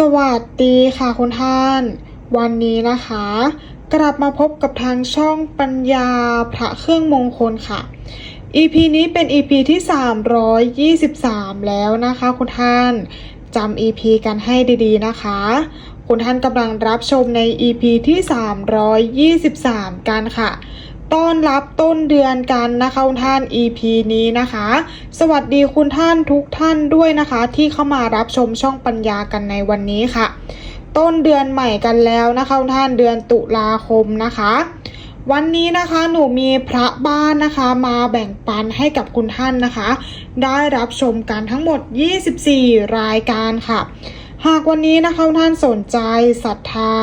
สวัสดีค่ะคุณท่าน วันนี้นะคะ กลับมาพบกับทางช่องปัญญาพระเครื่องมงคลค่ะ EP นี้เป็น EP ที่ 323 แล้วนะคะคุณท่านจำ EP กันให้ดีๆนะคะ คุณท่านกำลังรับชมใน EP ที่ 323 กันค่ะ ต้อนรับต้นเดือนกันนะคะคุณท่าน EP นี้นะคะ สวัสดีคุณท่านทุกท่านด้วยนะคะ ที่เข้ามารับชมช่องปัญญากันในวันนี้ค่ะ ต้นเดือนใหม่กันแล้วนะคะคุณท่านเดือนตุลาคมนะคะ วันนี้นะคะหนูมีพระบ้านนะคะมาแบ่งปันให้กับคุณท่านนะคะ ได้รับชมกันทั้งหมด 24 รายการค่ะ หากวันนี้นะคะคุณท่านสนใจศรัทธา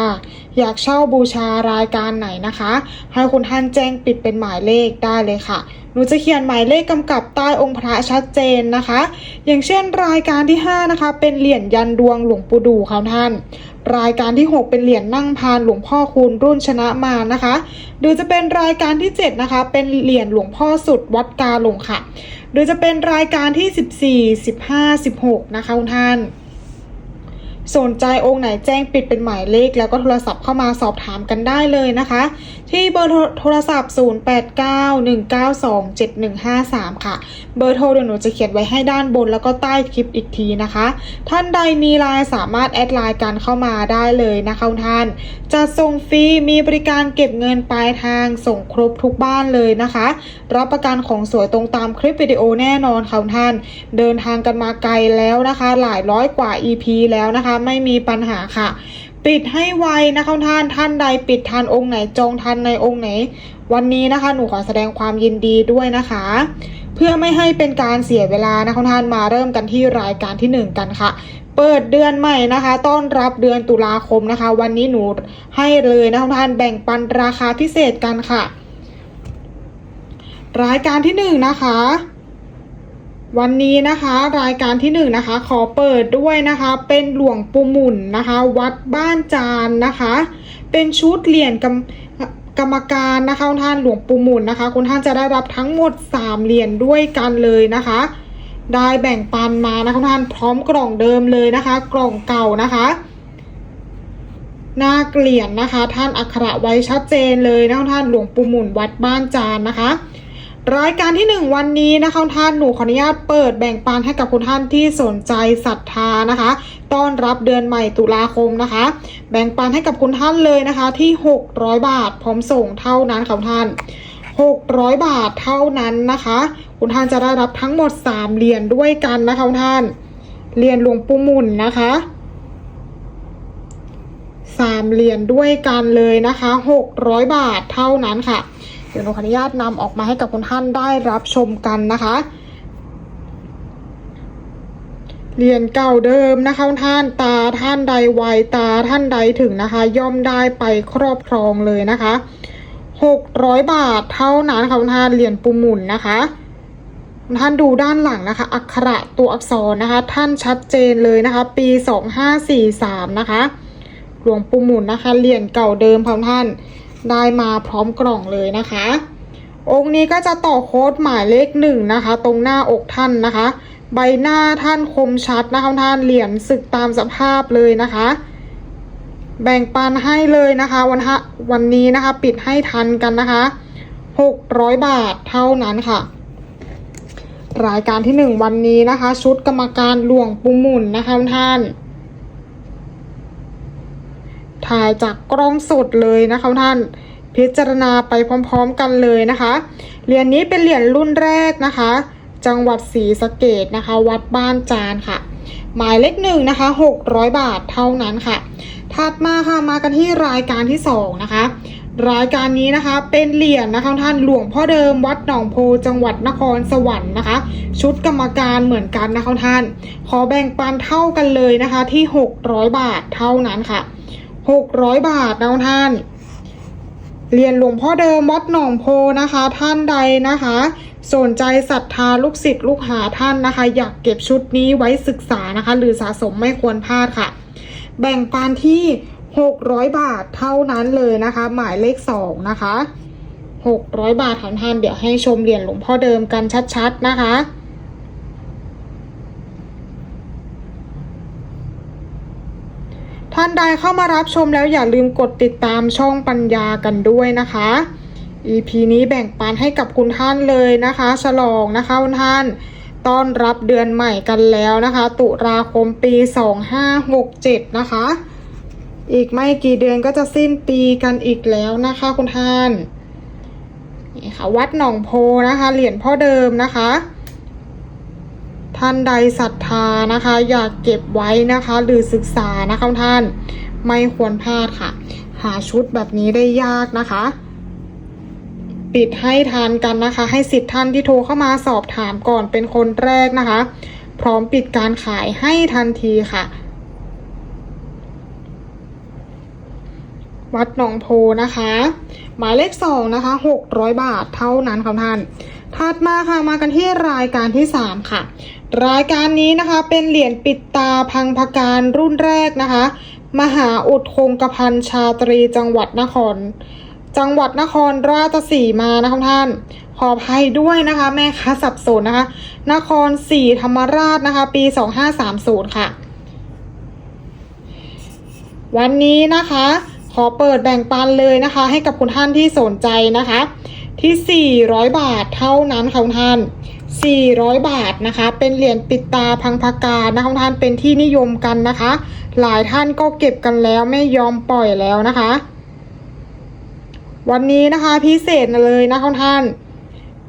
อยากเช่าบูชารายการไหนนะคะ ให้คุณท่านแจ้งปิดเป็นหมายเลขได้เลยค่ะหนูจะเขียนหมายเลขกำกับใต้องค์พระชัดเจนนะคะ อย่างเช่นรายการที่ 5 นะคะ เป็นเหรียญยันดวงหลวงปู่ดูค่ะท่าน รายการที่ 6 เป็นเหรียญนั่งพานหลวงพ่อคูณรุ่นชนะมานะคะ หรือจะเป็นรายการที่ 7 นะคะ เป็นเหรียญหลวงพ่อสุดวัดกาหลงค่ะ หรือจะเป็นรายการที่ 14 15 16 นะคะคุณท่าน สนใจองค์ไหนแจ้งปิดเป็นหมายเลข แล้วก็โทรศัพท์เข้ามาสอบถามกันได้เลยนะคะ ที่เบอร์โทรศัพท์ 0891927153 ค่ะ เบอร์โทรเดี๋ยวหนูจะเขียนไว้ให้ด้านบนแล้วก็ใต้คลิปอีกทีนะคะ ท่านใดมีไลน์สามารถแอดไลน์กันเข้ามาได้เลยนะคะท่านจะส่งฟรีมีบริการเก็บเงินปลายทางส่งครบทุกบ้านเลยนะคะ รับประกันของสวยตรงตามคลิปวิดีโอแน่นอนค่ะท่าน เดินทางกันมาไกลแล้วนะคะ หลายร้อยกว่า EP แล้วนะคะไม่มีปัญหาค่ะ ปิดให้ไวนะคะท่านท่านใดปิดทันองค์ไหนจองทันในองค์ไหน วันนี้นะคะหนูขอแสดงความยินดีด้วยนะคะ เพื่อไม่ให้เป็นการเสียเวลานะคะท่านมาเริ่มกันที่รายการที่หนึ่งกันค่ะเปิดเดือนใหม่นะคะ ต้อนรับเดือนตุลาคมนะคะ วันนี้หนูให้เลยนะคะท่านแบ่งปันราคาพิเศษกันค่ะ รายการที่หนึ่งนะคะ วันนี้นะคะรายการที่หนึ่งนะคะขอเปิดด้วยนะคะ เป็นหลวงปู่หมุนนะคะ วัดบ้านจานนะคะ เป็นชุดเหรียญกรรมกรรมการนะคะคุณท่านหลวงปู่หมุนนะคะ คุณท่านจะได้รับทั้งหมด 3เหรียญด้วยกันเลยนะคะ ได้แบ่งปันมานะคะคุณท่านพร้อมกล่องเดิมเลยนะคะ กล่องเก่านะคะหน้าเกลียนนะคะ ท่านอักขระไว้ชัดเจนเลยนะคะท่านหลวงปู่หมุนวัดบ้านจานนะคะ รายการที่ 1 วันนี้นะคะคุณท่านหนูขออนุญาตเปิดแบ่งปันให้กับคุณท่านที่สนใจศรัทธานะคะ ต้อนรับเดือนใหม่ตุลาคมนะคะ แบ่งปันให้กับคุณท่านเลยนะคะที่ 600 บาทพร้อมส่งเท่านั้นค่ะคุณท่าน 600 บาทเท่านั้นนะคะ คุณท่านจะได้รับทั้งหมด 3เหรียญด้วยกันนะคะคุณท่านเหรียญหลวงปู่มุนนะคะสามเหรียญด้วยกันเลยนะคะ 600 บาทเท่านั้นค่ะ เดี๋ยวหนูขออนุญาตนำออกมาให้กับคุณท่านได้รับชมกันนะคะ เหรียญเก่าเดิมนะคะคุณท่านตาท่านใดไวตาท่านใดถึงนะคะ ย่อมได้ไปครอบครองเลยนะคะหกร้อยบาทเท่านั้นค่ะคุณท่านเหรียญปูหมุนนะคะท่านดูด้านหลังนะคะ อักขระตัวอักษรนะคะ ท่านชัดเจนเลยนะคะ ปีสองห้าสี่สามนะคะ หลวงปู่หมุนนะคะเหรียญเก่าเดิมค่ะคุณท่าน ได้มาพร้อมกล่องเลยนะคะ องค์นี้ก็จะต่อโค้ดหมายเลขหนึ่งนะคะ ตรงหน้าอกท่านนะคะ ใบหน้าท่านคมชัดนะคะท่านเหรียญศึกตามสภาพเลยนะคะ แบ่งปันให้เลยนะคะ วันฮะวันนี้นะคะ ปิดให้ทันกันนะคะหกร้อยบาทเท่านั้นค่ะ รายการที่หนึ่งวันนี้นะคะ ชุดกรรมการหลวงปู่หมุนนะคะท่าน ถ่ายจากกล้องสดเลยนะคะท่าน พิจารณาไปพร้อมๆกันเลยนะคะ เหรียญนี้เป็นเหรียญรุ่นแรกนะคะ จังหวัดศรีสะเกดนะคะ วัดบ้านจานค่ะ หมายเลขหนึ่งนะคะ600 บาทเท่านั้นค่ะ ถัดมาค่ะมากันที่รายการที่สองนะคะรายการนี้นะคะเป็นเหรียญนะคะท่านหลวงพ่อเดิมวัดหนองโพจังหวัดนครสวรรค์นะคะ ชุดกรรมการเหมือนกันนะคะท่าน ขอแบ่งปันเท่ากันเลยนะคะที่ 600 บาทเท่านั้นค่ะ 600 บาทนะท่าน เรียนหลวงพ่อเดิมวัดหนองโพนะคะ ท่านใดนะคะ สนใจศรัทธาลูกศิษย์ลูกหาท่านนะคะ อยากเก็บชุดนี้ไว้ศึกษานะคะ หรือสะสมไม่ควรพลาดค่ะ แบ่งปันที่ 600 บาทเท่านั้นเลยนะคะ หมายเลข 2 นะคะ 600 บาทของท่านเดี๋ยวให้ชมเหรียญหลวงพ่อเดิมกันชัดๆนะคะ ท่านใดเข้ามารับชมแล้วอย่าลืมกดติดตามช่องปัญญากันด้วยนะคะ EP นี้แบ่งปันให้กับคุณท่านเลยนะคะ ฉลองนะคะคุณท่านต้อนรับเดือนใหม่กันแล้วนะคะ ตุลาคมปี 2567 นะคะ อีกไม่กี่เดือนก็จะสิ้นปีกันอีกแล้วนะคะคุณท่านนี่ค่ะวัดหนองโพนะคะ เหรียญพ่อเดิมนะคะ ท่านใดศรัทธานะคะ อยากเก็บไว้นะคะ หรือศึกษานะคะท่านไม่ควรพลาดค่ะ หาชุดแบบนี้ได้ยากนะคะ ปิดให้ทานกันนะคะ ให้สิทธิ์ท่านที่โทรเข้ามาสอบถามก่อนเป็นคนแรกนะคะ พร้อมปิดการขายให้ทันทีค่ะวัดหนองโพนะคะ หมายเลขสองนะคะหกร้อยบาทเท่านั้นค่ะท่านถัดมาค่ะมากันที่รายการที่สามค่ะ รายการนี้นะคะเป็นเหรียญปิดตาพังพการรุ่นแรกนะคะ มหาอุดคงกระพันชาตรีจังหวัดนคร จังหวัดนครราชสีมานะคะท่าน ขออภัยด้วยนะคะแม่ค้าสับสนนะคะ นครศรีธรรมราชนะคะ ปี 2530 ค่ะ วันนี้นะคะ ขอเปิดแบ่งปันเลยนะคะ ให้กับคุณท่านที่สนใจนะคะ ที่ 400 บาทเท่านั้นค่ะคุณท่าน 400 บาทนะคะ เป็นเหรียญปิดตาพังพากานะคะท่านเป็นที่นิยมกันนะคะ หลายท่านก็เก็บกันแล้วไม่ยอมปล่อยแล้วนะคะ วันนี้นะคะพิเศษเลยนะคะท่าน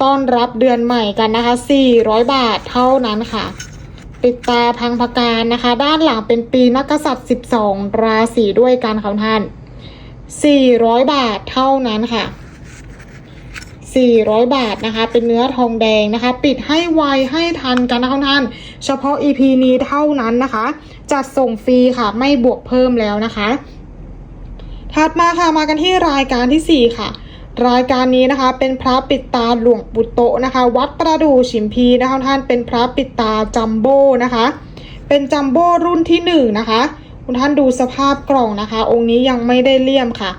ต้อนรับเดือนใหม่กันนะคะ 400 บาทเท่านั้นค่ะ ปิดตาพังพกานะคะ ด้านหลังเป็นปีนักกษัตริย์ 12 ราศีด้วยกันค่ะท่าน 400 บาทเท่านั้นค่ะ 400 บาทนะคะ เป็นเนื้อทองแดงนะคะ ปิดให้ไวให้ทันกันนะคะท่าน เฉพาะ EP นี้เท่านั้นนะคะ จัดส่งฟรีค่ะ ไม่บวกเพิ่มแล้วนะคะ ถัดมาค่ะ มากันที่รายการที่ 4 ค่ะรายการนี้นะคะเป็นพระปิดตาหลวงปู่โตนะคะ วัดประดู่ฉิมพีนะคะท่านเป็นพระปิดตาจัมโบ้นะคะ เป็นจัมโบ้รุ่นที่หนึ่งนะคะคุณท่านดูสภาพกล่องนะคะ องค์นี้ยังไม่ได้เลี่ยมค่ะ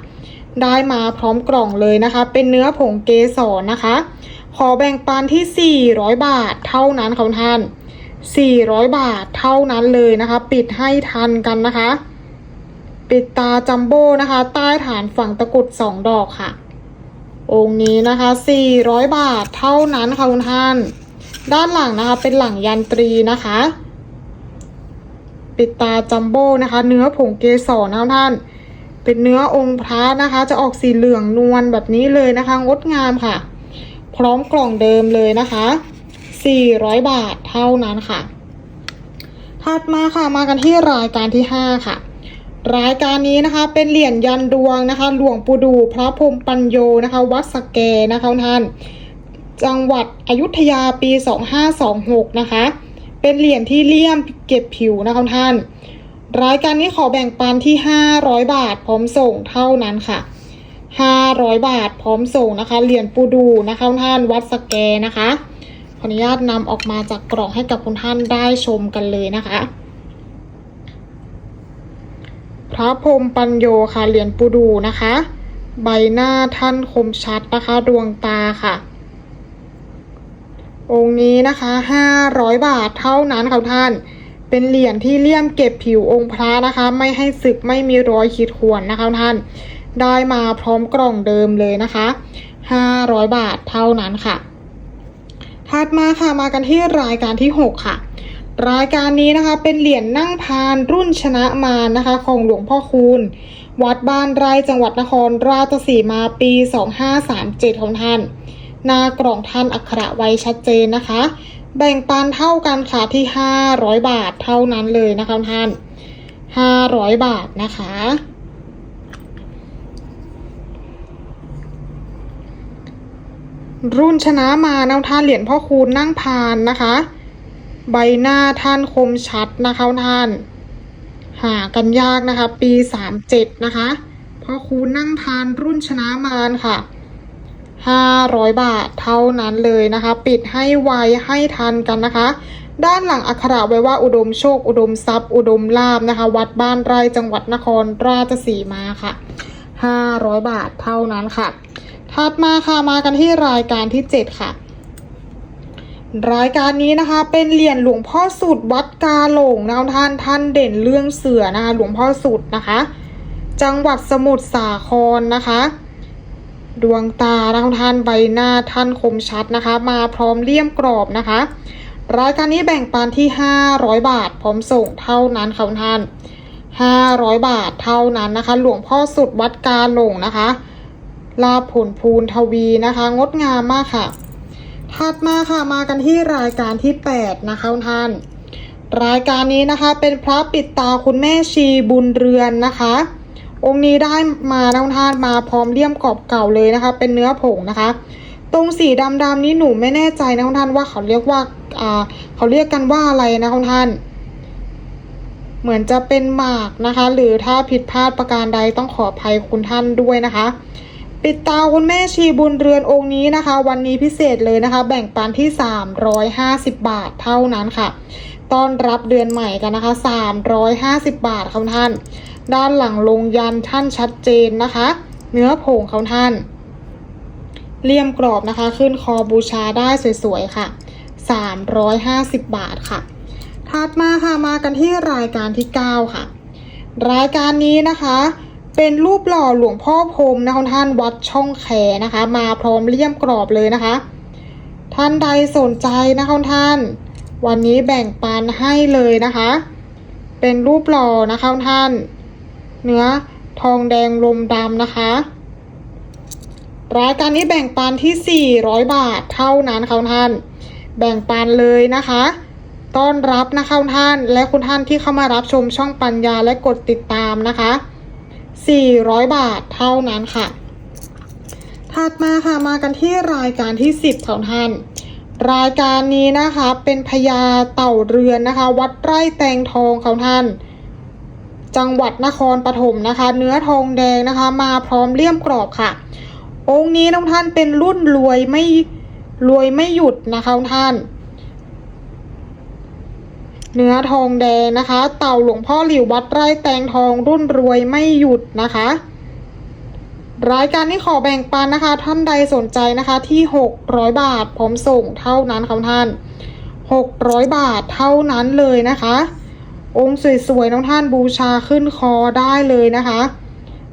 ได้มาพร้อมกล่องเลยนะคะ เป็นเนื้อผงเกสรนะคะ ขอแบ่งปันที่ 400 บาทเท่านั้นค่ะท่าน 400 บาทเท่านั้นเลยนะคะ ปิดให้ทันกันนะคะ ปิดตาจัมโบ้นะคะ ใต้ฐานฝั่งตะกรุดสองดอกค่ะ องค์นี้นะคะ 400 บาทเท่านั้นค่ะคุณท่าน ด้านหลังนะคะ เป็นหลังยันตรีนะคะ ปิดตาจัมโบ้นะคะ เนื้อผงเกสรนะคะท่าน เป็นเนื้อองค์พระนะคะ จะออกสีเหลืองนวลแบบนี้เลยนะคะ งดงามค่ะ พร้อมกล่องเดิมเลยนะคะ 400 บาทเท่านั้นค่ะ ถัดมาค่ะมากันที่รายการที่ 5 ค่ะรายการนี้นะคะเป็นเหรียญยันดวงนะคะ หลวงปู่ดูพระพรมปัญโยนะคะ วัดสแกนะคะท่าน จังหวัดอยุธยาปี 2526 นะคะ เป็นเหรียญที่เลี่ยมเก็บผิวนะคะท่าน รายการนี้ขอแบ่งปันที่ 500 บาท พร้อมส่งเท่านั้นค่ะ 500 บาท พร้อมส่งนะคะเหรียญปูดูนะคะท่านวัดสแกนะคะขออนุญาตนำออกมาจากกล่องให้กับคุณท่านได้ชมกันเลยนะคะ พระพรมปัญโยค่ะเหรียญปูดูนะคะ ใบหน้าท่านคมชัดนะคะดวงตาค่ะ องค์นี้นะคะ 500 บาทเท่านั้นค่ะท่าน เป็นเหรียญที่เลี่ยมเก็บผิวองค์พระนะคะ ไม่ให้สึกไม่มีรอยขีดข่วนนะคะท่าน ได้มาพร้อมกล่องเดิมเลยนะคะ500 บาทเท่านั้นค่ะ ถัดมาค่ะมากันที่รายการที่ 6 ค่ะรายการนี้นะคะเป็นเหรียญนั่งพานรุ่นชนะมารนะคะ ของหลวงพ่อคูณ วัดบ้านไร่จังหวัดนครราชสีมาปี 2537 ของท่าน หน้ากล่องท่านอักขระไว้ชัดเจนนะคะ แบ่งปันเท่ากันค่ะที่500บาทเท่านั้นเลยนะคะท่าน500บาทนะคะ รุ่นชนะมานวท่านเหรียญพ่อคูณนั่งพานนะคะ ใบหน้าท่านคมชัดนะคะท่าน หากันยากนะคะ ปี37นะคะพ่อคูณนั่งพานรุ่นชนะมารค่ะ 500 บาทเท่านั้นเลยนะคะ ปิดให้ไวให้ทันกันนะคะ ด้านหลังอักขระไว้ว่าอุดมโชค อุดมทรัพย์ อุดมลาบนะคะ วัดบ้านไร่จังหวัดนครราชสีมาค่ะ 500 บาทเท่านั้นค่ะ ถัดมาค่ะมากันที่รายการที่ 7 ค่ะรายการนี้นะคะเป็นเหรียญหลวงพ่อสุดวัดกาหลงนะท่านท่านเด่นเรื่องเสือนะคะหลวงพ่อสุดนะคะ จังหวัดสมุทรสาครนะคะ ดวงตานะคะท่านใบหน้าท่านคมชัดนะคะ มาพร้อมเลี่ยมกรอบนะคะ รายการนี้แบ่งปันที่ 500 บาท พร้อมส่งเท่านั้นค่ะท่าน 500 บาทเท่านั้นนะคะ หลวงพ่อสุดวัดกาหลงนะคะ ลาผลพูนทวีนะคะ งดงามมากค่ะถัดมาค่ะมากันที่รายการที่ 8 นะคะท่านรายการนี้นะคะเป็นพระปิดตาคุณแม่ชีบุญเรือนนะคะ องค์นี้ได้มาน้องทานมาพร้อมเลี่ยมกรอบเก่าเลยนะคะ เป็นเนื้อผงนะคะ ตรงสีดำๆนี้หนูไม่แน่ใจนะคุณท่านว่าเขาเรียกว่าอ่าเขาเรียกกันว่าอะไรนะคุณท่าน เหมือนจะเป็นหมากนะคะ หรือถ้าผิดพลาดประการใดต้องขออภัยคุณท่านด้วยนะคะ ปิดตาคุณแม่ชีบุญเรือนองค์นี้นะคะ วันนี้พิเศษเลยนะคะ แบ่งปันที่ 350 บาทเท่านั้นค่ะ ต้อนรับเดือนใหม่กันนะคะ 350 บาทค่ะท่าน ด้านหลังลงยันท่านชัดเจนนะคะ เนื้อผงเขาท่านเลี่ยมกรอบนะคะ ขึ้นคอบูชาได้สวยๆค่ะ 350 บาทค่ะ ถัดมาค่ะมากันที่รายการที่ 9 ค่ะ รายการนี้นะคะ เป็นรูปหล่อหลวงพ่อพรมนะคะท่านวัดช่องแขนะคะ มาพร้อมเลี่ยมกรอบเลยนะคะ ท่านใดสนใจนะคะท่าน วันนี้แบ่งปันให้เลยนะคะ เป็นรูปหล่อนะคะท่าน เนื้อทองแดงลมดำนะคะรายการนี้แบ่งปันที่ 400 บาทเท่านั้นค่ะท่าน แบ่งปันเลยนะคะ ต้อนรับนะคะท่าน และคุณท่านที่เข้ามารับชมช่องปัญญาและกดติดตามนะคะ 400 บาทเท่านั้นค่ะ ถัดมาค่ะมากันที่รายการที่ 10ของท่าน รายการนี้นะคะเป็นพญาเต่าเรือนนะคะ วัดไร่แตงทองของท่าน จังหวัดนครปฐมนะคะ เนื้อทองแดงนะคะ มาพร้อมเลี่ยมกรอบค่ะ องค์นี้น้องท่านเป็นรุ่นรวยไม่รวยไม่หยุดนะคะท่าน เนื้อทองแดงนะคะ เต่าหลวงพ่อหลิววัดไร่แตงทองรุ่นรวยไม่หยุดนะคะรายการนี้ขอแบ่งปันนะคะ ท่านใดสนใจนะคะที่ 600 บาทพร้อมส่งเท่านั้นค่ะท่าน 600 บาทเท่านั้นเลยนะคะ องค์สวยๆน้องท่านบูชาขึ้นคอได้เลยนะคะ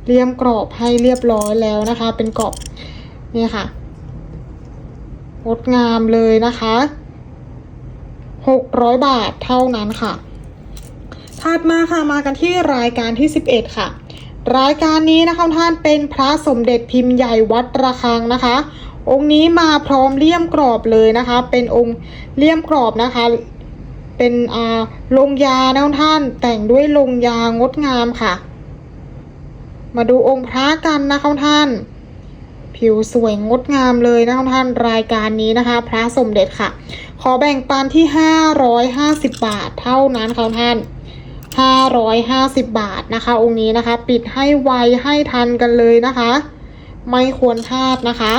เรียมกรอบให้เรียบร้อยแล้วนะคะ เป็นกรอบนี่ค่ะงดงามเลยนะคะ600บาทเท่านั้นค่ะถัดมาค่ะมากันที่รายการที่11ค่ะ รายการนี้นะคะท่านเป็นพระสมเด็จพิมพ์ใหญ่วัดระฆังนะคะ องค์นี้มาพร้อมเลี่ยมกรอบเลยนะคะ เป็นองค์เลี่ยมกรอบนะคะ เป็นอ่าลงยานะท่าน แต่งด้วยลงยางดงามค่ะ มาดูองค์พระกันนะคะท่าน ผิวสวยงดงามเลยนะคะท่านรายการนี้นะคะ พระสมเด็จค่ะ ขอแบ่งปันที่550บาทเท่านั้นค่ะท่าน550บาทนะคะ องค์นี้นะคะ ปิดให้ไวให้ทันกันเลยนะคะ ไม่ควรพลาดนะคะ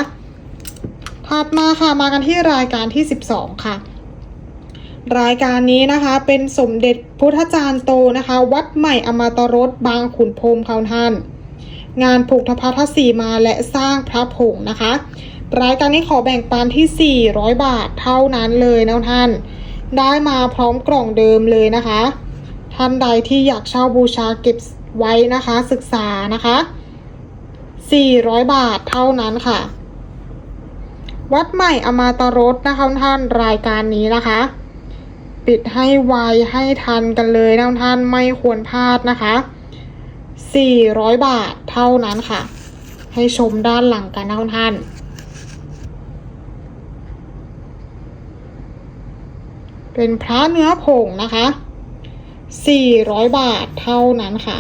ถัดมาค่ะมากันที่รายการที่ 12 ค่ะ รายการนี้นะคะเป็นสมเด็จพุทธจารย์โตนะคะ วัดใหม่อมาตรสบางขุนพรมเขาท่าน งานผูกทพัทสีมาและสร้างพระผงนะคะ รายการนี้ขอแบ่งปันที่ 400 บาทเท่านั้นเลยนะท่าน ได้มาพร้อมกล่องเดิมเลยนะคะ ท่านใดที่อยากเช่าบูชาเก็บไว้นะคะศึกษานะคะ 400 บาทเท่านั้นค่ะ วัดใหม่อมาตรสนะคะท่านรายการนี้นะคะ ปิดให้ไวให้ทันกันเลยนะท่านไม่ควรพลาดนะคะ 400 บาทเท่านั้นค่ะ ให้ชมด้านหลังกันนะท่านเป็นพระเนื้อผงนะคะ 400 บาทเท่านั้นค่ะ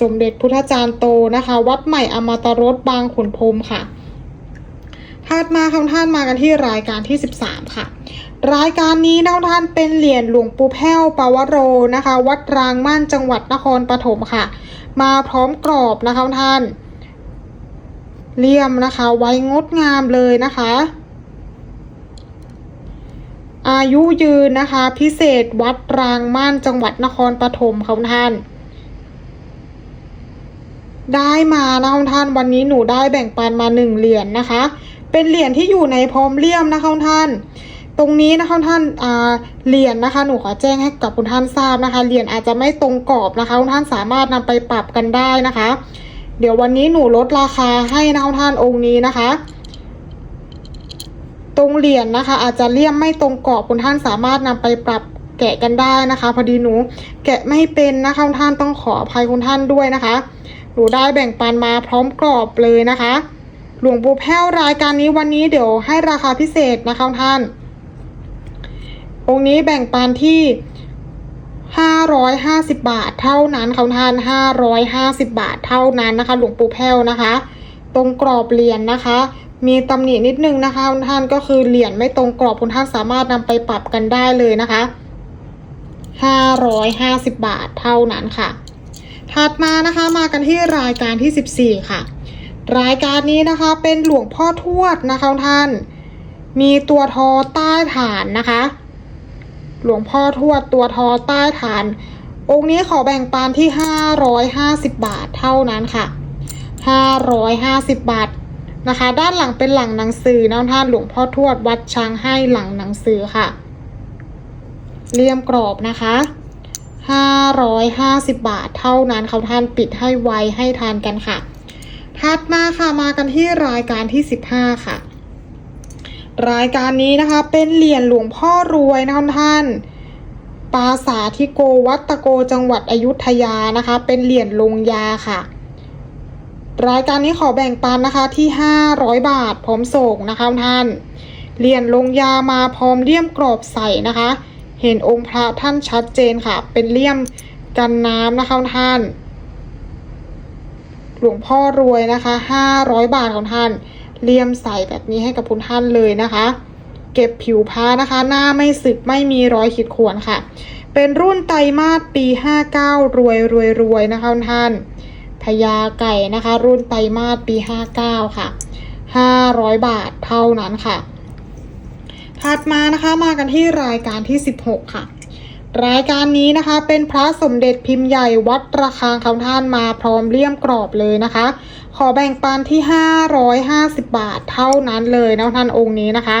สมเด็จพุทธจารย์โตนะคะ วัดใหม่อมตรสบางขุนพรหมค่ะถัดมาคำท่านมากันที่รายการที่ 13 ค่ะ รายการนี้นะท่านเป็นเหรียญหลวงปู่แพ้วปาวโรนะคะ วัดรางม่านจังหวัดนครปฐมค่ะ มาพร้อมกรอบนะคะท่านเลี่ยมนะคะ ไว้งดงามเลยนะคะ อายุยืนนะคะ พิเศษวัดรางม่านจังหวัดนครปฐมค่ะท่าน ได้มานะท่านวันนี้หนูได้แบ่งปันมาหนึ่งเหรียญนะคะ เป็นเหรียญที่อยู่ในพร้อมเลี่ยมนะคะท่าน ตรงนี้นะคะคุณท่านาเหรียญนะคะ หนูขอแจ้งให้กับคุณท่านทราบนะคะเหรียญอาจจะไม่ตรงกรอบนะคะคุณท่านสามารถนำไปปรับกันได้นะคะ เดี๋ยววันนี้หนูลดราคาให้นะคะคุณท่านองค์นี้นะคะ ตรงเหรียญนะคะ อาจจะเลี่ยมไม่ตรงกรอบคุณท่านสามารถนำไปปรับแกะกันได้นะคะ พอดีหนูแกะไม่เป็นนะคะคุณท่านต้องขออภัยคุณท่านด้วยนะคะ หนูได้แบ่งปันมาพร้อมกรอบเลยนะคะ หลวงปู่แพ้วรายการนี้วันนี้เดี๋ยวให้ราคาพิเศษนะคะท่าน องค์นี้แบ่งปันที่550บาทเท่านั้นค่ะท่าน550บาทเท่านั้นนะคะ หลวงปู่แพ้วนะคะ ตรงกรอบเหรียญนะคะ มีตำหนินิดนึงนะคะท่านก็คือเหรียญไม่ตรงกรอบคุณท่านสามารถนำไปปรับกันได้เลยนะคะ550บาทเท่านั้นค่ะ ถัดมานะคะมากันที่รายการที่14ค่ะ รายการนี้นะคะเป็นหลวงพ่อทวดนะคะท่าน มีตัวทอใต้ฐานนะคะ หลวงพ่อทวดตัวทอใต้ฐาน องค์นี้ขอแบ่งปันที่ 550 บาทเท่านั้นค่ะ 550 บาทนะคะ ด้านหลังเป็นหลังหนังสือนะท่านหลวงพ่อทวดวัดช้างให้หลังหนังสือค่ะเลี่ยมกรอบนะคะ550 บาทเท่านั้นเขาท่านปิดให้ไวให้ทานกันค่ะ ถัดมาค่ะมากันที่รายการที่ 15 ค่ะ รายการนี้นะคะเป็นเหรียญหลวงพ่อรวยนะคะท่าน ปาสาทที่โกวัตโกจังหวัดอยุธยานะคะ เป็นเหรียญลงยาค่ะ รายการนี้ขอแบ่งปันนะคะที่ 500 บาทพร้อมส่งนะคะท่านเหรียญลงยามาพร้อมเลี่ยมกรอบใสนะคะ เห็นองค์พระท่านชัดเจนค่ะ เป็นเลี่ยมกันน้ำนะคะท่าน หลวงพ่อรวยนะคะ 500 บาทของท่าน เลี่ยมใส่แบบนี้ให้กับคุณท่านเลยนะคะ เก็บผิวพระนะคะ หน้าไม่สึกไม่มีรอยขีดข่วนค่ะ เป็นรุ่นไตรมาสปี 59 รวยรวยรวยนะคะคุณท่านพญาไก่นะคะ รุ่นไตรมาสปี 59 ค่ะ 500 บาทเท่านั้นค่ะถัดมานะคะมากันที่รายการที่ 16 ค่ะ รายการนี้นะคะเป็นพระสมเด็จพิมพ์ใหญ่วัดระฆังคำท่านมาพร้อมเลี่ยมกรอบเลยนะคะ ขอแบ่งปันที่ 550 บาทเท่านั้นเลยนะท่านองค์นี้นะคะ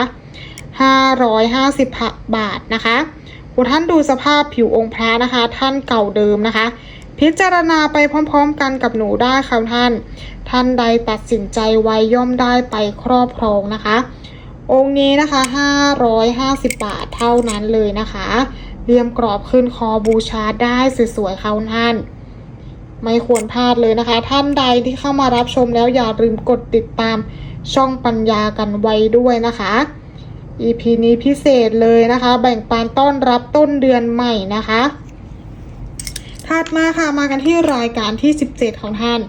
550 บาทนะคะคุณท่านดูสภาพผิวองค์พระนะคะ ท่านเก่าเดิมนะคะ พิจารณาไปพร้อมๆ กันกับหนูได้ค่ะท่าน ท่านใดตัดสินใจไว้ย่อมได้ไปครอบครองนะคะ องค์นี้นะคะ 550 บาทเท่านั้นเลยนะคะ เรียมกรอบขึ้นคอบูชาได้สวยๆค่ะคุณท่าน ไม่ควรพลาดเลยนะคะ ท่านใดที่เข้ามารับชมแล้วอย่าลืมกดติดตามช่องปัญญากันไว้ด้วยนะคะ EP นี้พิเศษเลยนะคะ แบ่งปันต้อนรับต้นเดือนใหม่นะคะถัดมาค่ะมากันที่รายการที่ 17 ของท่าน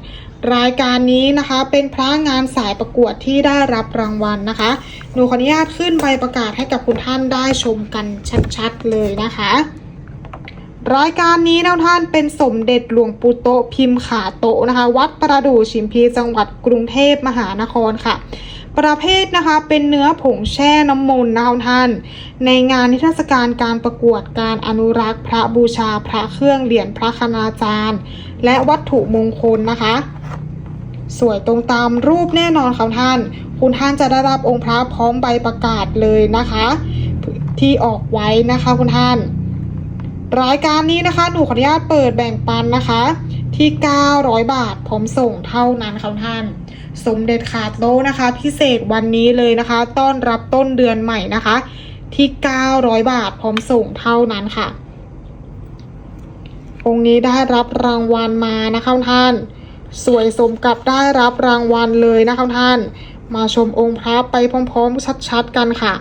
รายการนี้นะคะเป็นพระงานสายประกวดที่ได้รับรางวัลนะคะ หนูขออนุญาตขึ้นใบประกาศให้กับคุณท่านได้ชมกันชัดๆเลยนะคะ รายการนี้นะท่านเป็นสมเด็จหลวงปู่โตพิมพ์ขาโตนะคะ วัดประดู่ชิมพีจังหวัดกรุงเทพมหานครค่ะ ประเภทนะคะเป็นเนื้อผงแช่น้ำมนต์นะคะท่าน ในงานนิทรรศการการประกวดการอนุรักษ์ พระบูชาพระเครื่องเหรียญพระคณาจารย์ และวัตถุมงคลนะคะ สวยตรงตามรูปแน่นอนค่ะท่าน คุณท่านจะได้รับองค์พระพร้อมใบประกาศเลยนะคะ ที่ออกไว้นะคะคุณท่าน รายการนี้นะคะหนูขออนุญาตเปิดแบ่งปันนะคะ ที่ 900 บาท พร้อมส่งเท่านั้นค่ะท่าน สมเด็จขาดโลนะคะ พิเศษวันนี้เลยนะคะ ต้อนรับต้นเดือนใหม่นะคะ ที่ 900 บาท พร้อมส่งเท่านั้นค่ะ องค์นี้ได้รับรางวัลมานะคะท่าน สวยสมกับได้รับรางวัลเลยนะคะท่าน มาชมองค์พระไปพร้อมๆชัดๆกันค่ะ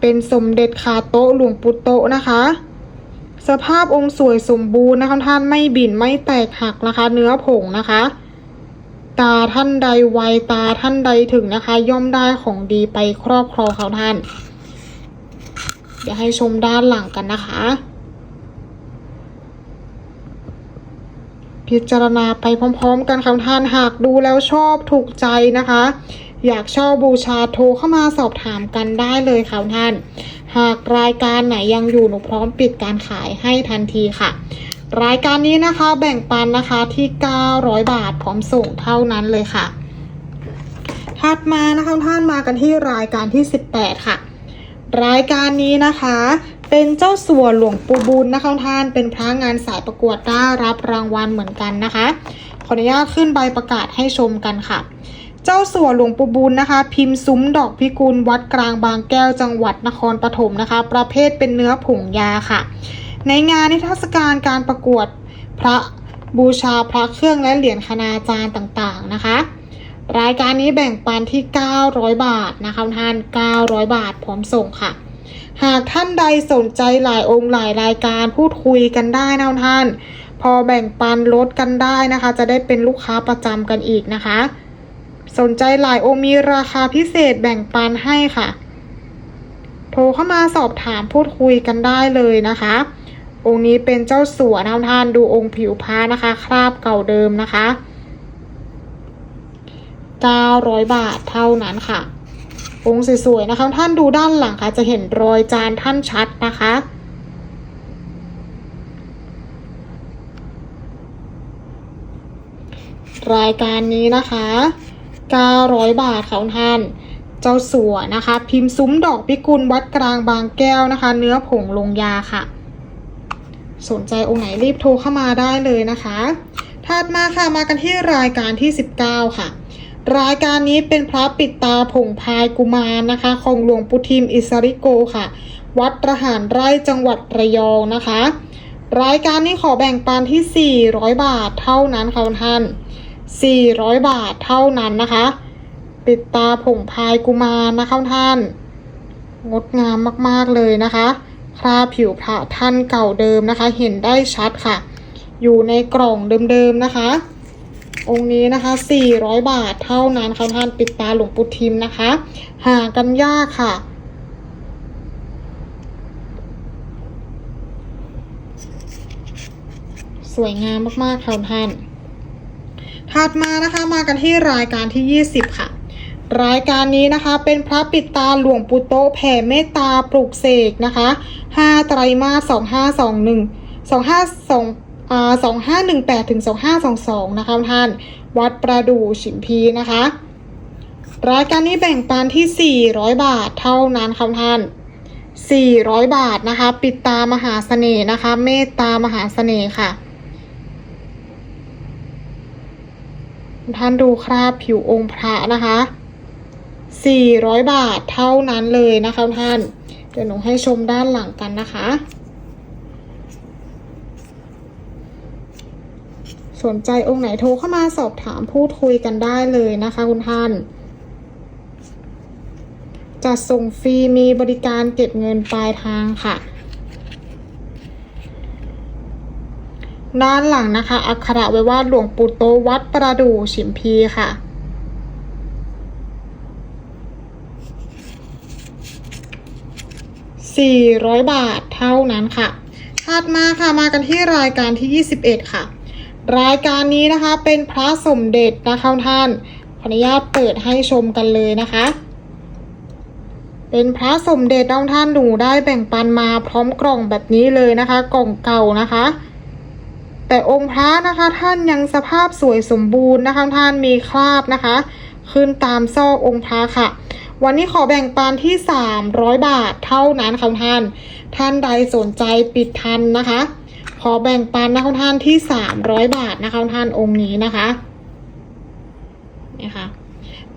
เป็นสมเด็จคาโตะหลวงปู่โตนะคะ สภาพองค์สวยสมบูรณ์นะคะท่านไม่บิ่นไม่แตกหักนะคะ เนื้อผงนะคะ ตาท่านใดไวตาท่านใดถึงนะคะ ย่อมได้ของดีไปครอบครองเขาท่าน เดี๋ยวให้ชมด้านหลังกันนะคะ พิจารณาไปพร้อม ๆ กันค่ะท่านหากดูแล้วชอบถูกใจนะคะ อยากเช่าบูชาโทรเข้ามาสอบถามกันได้เลยค่ะท่าน หากรายการไหนยังอยู่หนูพร้อมปิดการขายให้ทันทีค่ะ รายการนี้นะคะแบ่งปันนะคะที่ 900 บาทพร้อมส่งเท่านั้นเลยค่ะ ถัดมานะคะท่านมากันที่รายการที่ 18 ค่ะ รายการนี้นะคะเป็นเจ้าสัวหลวงปู่บุญนะคะท่านเป็นพระงานสายประกวดได้รับรางวัลเหมือนกันนะคะ ขออนุญาตขึ้นใบประกาศให้ชมกันค่ะ เจ้าสัวหลวงปู่บุญนะคะ พิมพ์ซุ้มดอกพิกุลวัดกลางบางแก้วจังหวัดนครปฐมนะคะ ประเภทเป็นเนื้อผงยาค่ะ ในงานนิทรรศการการประกวดพระบูชาพระเครื่องและเหรียญคณาจารย์ต่างๆนะคะ รายการนี้แบ่งปันที่ 900 บาทนะคะท่าน 900 บาทพร้อมส่งค่ะ หากท่านใดสนใจหลายองค์หลายรายการพูดคุยกันได้นะท่าน พอแบ่งปันลดกันได้นะคะ จะได้เป็นลูกค้าประจำกันอีกนะคะ สนใจหลายองค์มีราคาพิเศษแบ่งปันให้ค่ะ โทรเข้ามาสอบถามพูดคุยกันได้เลยนะคะ องค์นี้เป็นเจ้าสัวนะท่านดูองค์ผิวพระนะคะ คราบเก่าเดิมนะคะ 900 บาทเท่านั้นค่ะ องค์สวยๆนะคะท่านดูด้านหลังค่ะ จะเห็นรอยจานท่านชัดนะคะรายการนี้นะคะ 900 บาทค่ะท่าน เจ้าสัวนะคะ พิมพ์ซุ้มดอกพิกุลวัดกลางบางแก้วนะคะ เนื้อผงลงยาค่ะ สนใจองค์ไหนรีบโทรเข้ามาได้เลยนะคะถัดมาค่ะมากันที่รายการที่ 19 ค่ะ รายการนี้เป็นพระปิดตาผงพายกุมารนะคะ ของหลวงปู่ทิมอิสริโกค่ะ วัดระหารไร่จังหวัดระยองนะคะ รายการนี้ขอแบ่งปันที่ 400 บาทเท่านั้นค่ะท่าน 400 บาทเท่านั้นนะคะ ปิดตาผงพายกุมารนะคะท่าน งดงามมากๆเลยนะคะ คราผิวพระท่านเก่าเดิมนะคะ เห็นได้ชัดค่ะ อยู่ในกล่องเดิมๆนะคะ องค์นี้นะคะ 400 บาทเท่านั้นค่ะท่านปิดตาหลวงปู่ทิมนะคะ หากันยากค่ะสวยงามมากๆค่ะท่าน ถัดมานะคะมากันที่รายการที่ 20 ค่ะ รายการนี้นะคะเป็นพระปิดตาหลวงปู่โตแผ่เมตตาปลุกเสกนะคะ5ไตรมาส2521 25อ่า2518ถึง2522 นะคะท่าน วัดประดู่ฉิมพีนะคะ รายการนี้แบ่งปันที่ 400 บาทเท่านั้นค่ะท่าน 400 บาทนะคะ ปิดตามหาเสน่ห์นะคะ เมตตามหาเสน่ห์ค่ะ ท่านดูคราบผิวองค์พระนะคะ400 บาทเท่านั้นเลยนะคะท่าน เดี๋ยวหนูให้ชมด้านหลังกันนะคะ สนใจองค์ไหนโทรเข้ามาสอบถามพูดคุยกันได้เลยนะคะคุณท่าน จัดส่งฟรีมีบริการเก็บเงินปลายทางค่ะ ด้านหลังนะคะ อักขระไว้ว่าหลวงปู่โตวัดประดู่ฉิมพีค่ะ 400 บาทเท่านั้นค่ะ ถัดมาค่ะมากันที่รายการที่ 21 ค่ะ รายการนี้นะคะเป็นพระสมเด็จนะคะท่าน ขออนุญาตเปิดให้ชมกันเลยนะคะ เป็นพระสมเด็จน้องท่านหนูได้แบ่งปันมาพร้อมกล่องแบบนี้เลยนะคะ กล่องเก่านะคะ แต่องค์พระนะคะท่านยังสภาพสวยสมบูรณ์นะคะท่านมีคราบนะคะ ขึ้นตามซอกองค์พระค่ะ วันนี้ขอแบ่งปันที่ 300 บาทเท่านั้นค่ะท่าน ท่านใดสนใจปิดทันนะคะ ขอแบ่งปันนะคะท่านที่ 300 บาทนะคะท่านองค์นี้นะคะนี่ค่ะ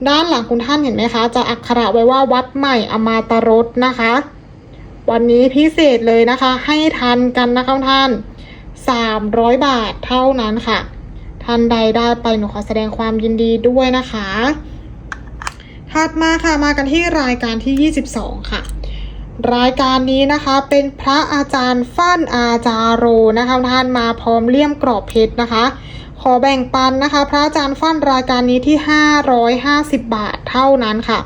ด้านหลังคุณท่านเห็นไหมคะ จะอักขระไว้ว่าวัดใหม่อมาตรสนะคะ วันนี้พิเศษเลยนะคะ ให้ทันกันนะคะท่าน 300 บาทเท่านั้นค่ะ ท่านใดได้ไปหนูขอแสดงความยินดีด้วยนะคะ ถัดมาค่ะมากันที่รายการที่ 22 ค่ะ รายการนี้นะคะเป็นพระอาจารย์ฟั่นอาจารโรนะคะท่านมาพร้อมเลี่ยมกรอบเพชรนะคะ ขอแบ่งปันนะคะ พระอาจารย์ฟั่นรายการนี้ที่ 550 บาทเท่านั้นค่ะ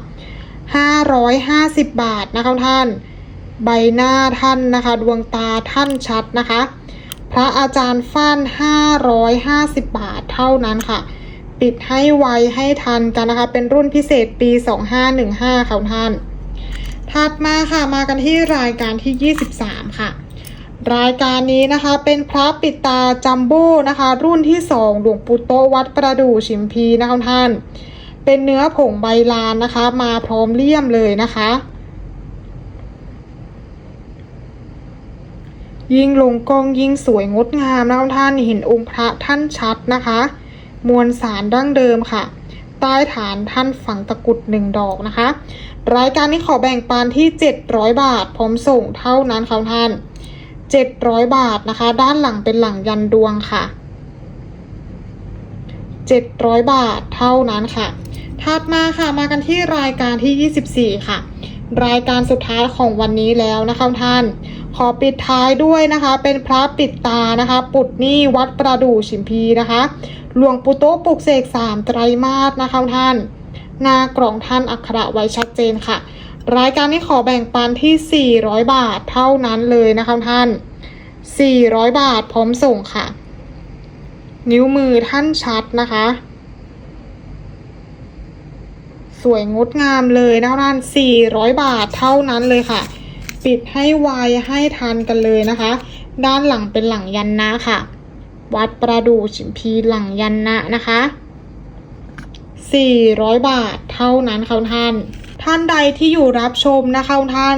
550 บาทนะคะท่านใบหน้าท่านนะคะ ดวงตาท่านชัดนะคะ พระอาจารย์ฟั่น550 บาทเท่านั้นค่ะ ปิดให้ไวให้ทันกันนะคะ เป็นรุ่นพิเศษปี 2515 ค่ะท่าน ถัดมาค่ะ มากันที่รายการที่ 23 ค่ะ รายการนี้นะคะเป็นพระปิดตาจัมโบ้นะคะ รุ่นที่ 2 หลวงปู่โตวัดประดู่ฉิมพีนะคะท่าน เป็นเนื้อผงใบลานนะคะ มาพร้อมเลี่ยมเลยนะคะ ยิ่งลงกล้องยิ่งสวยงดงามนะคะท่านเห็นองค์พระท่านชัดนะคะ มวลสารดั้งเดิมค่ะ ใต้ฐานท่านฝังตะกรุดหนึ่งดอกนะคะ รายการนี้ขอแบ่งปันที่ 700 บาท พร้อมส่งเท่านั้นค่ะท่าน 700 บาทนะคะ ด้านหลังเป็นหลังยันดวงค่ะ 700 บาทเท่านั้นค่ะถัดมาค่ะมากันที่รายการที่ 24 ค่ะ รายการสุดท้ายของวันนี้แล้วนะคะท่าน ขอปิดท้ายด้วยนะคะ เป็นพระปิดตานะคะ ปุดนี่วัดประดู่ชิมพีนะคะ หลวงปู่โต๊ปลุกเสกสามไตรมาสนะคะท่าน หน้ากล่องท่านอักขระไว้ชัดเจนค่ะ รายการนี้ขอแบ่งปันที่ 400 บาทเท่านั้นเลยนะคะท่าน 400 บาทพร้อมส่งค่ะ นิ้วมือท่านชัดนะคะ สวยงดงามเลยนะคะท่าน400 บาทเท่านั้นเลยค่ะ ปิดให้ไวให้ทันกันเลยนะคะ ด้านหลังเป็นหลังยันนะค่ะ วัดประดู่ชิมพีหลังยันนะนะคะ 400 บาทเท่านั้นค่ะท่าน ท่านใดที่อยู่รับชมนะคะท่าน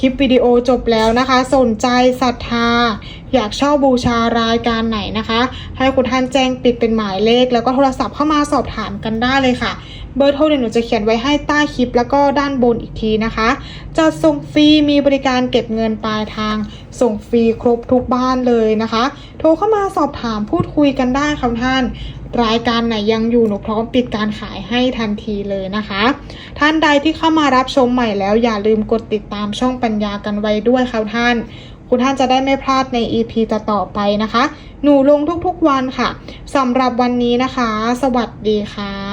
คลิปวิดีโอจบแล้วนะคะ สนใจศรัทธา อยากเช่าบูชารายการไหนนะคะ ให้คุณท่านแจ้งปิดเป็นหมายเลข แล้วก็โทรศัพท์เข้ามาสอบถามกันได้เลยค่ะ เบอร์โทรเดี๋ยวหนูจะเขียนไว้ให้ใต้คลิปแล้วก็ด้านบนอีกทีนะคะจะส่งฟรีมีบริการเก็บเงินปลายทาง ส่งฟรีครบทุกบ้านเลยนะคะ โทรเข้ามาสอบถามพูดคุยกันได้ค่ะท่านรายการไหนยังอยู่หนูพร้อมปิดการขายให้ทันทีเลยนะคะ ท่านใดที่เข้ามารับชมใหม่แล้วอย่าลืมกดติดตามช่องปัญญากันไว้ด้วยค่ะท่าน คุณท่านจะได้ไม่พลาดใน EP ต่อๆไปนะคะ หนูลงทุกๆวันค่ะสำหรับวันนี้นะคะ สวัสดีค่ะ